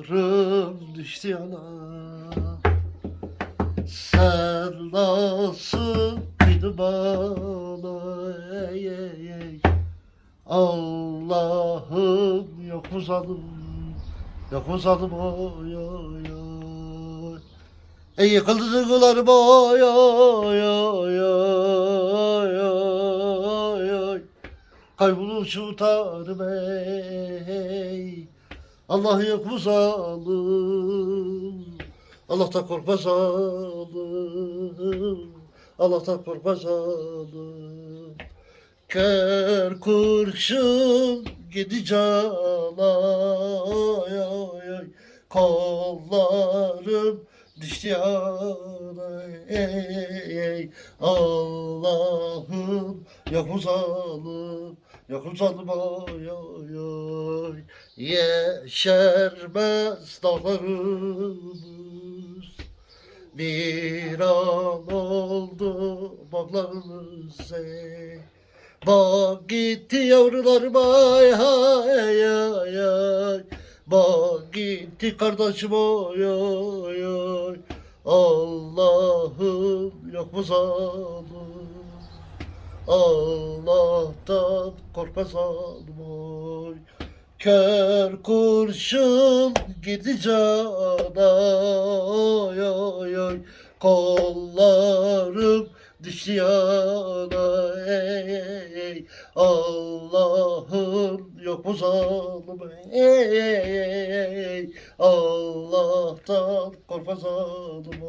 Kollarım düştü yana. Sen nasıl kıydın bana? Ey, ey, ey. Allah'ım yok mu zalim? Yok mu zalim? Oy oy oy Ey yıkıldı duygularım. Oy oy oy oy oy oy Kaybolmuş utanım ey Allah yok mu zalim Allah'tan korkma zalim. Allah'tan korkma zalim. Kör kurşun gideceğim ay ay ay. Kollarım düştü yana ey Allah'ım yok mu zalim Yok mu zalim ay ay ay. Yeşermez dağlarımız. Bir an oldu bağlarımız ey. Bak gitti yavrularım ay ay ay ay. Bak gitti kardeşim oy oy oy Allah'ım yok mu zalim Allah'tan korkma zalim oy Kör kurşun gideceğim oy oy oy Kollarım düştü yana ey, ey, ey. Allah'ım yok mu zalim ey, ey, ey, ey. Allah'tan korkma zalim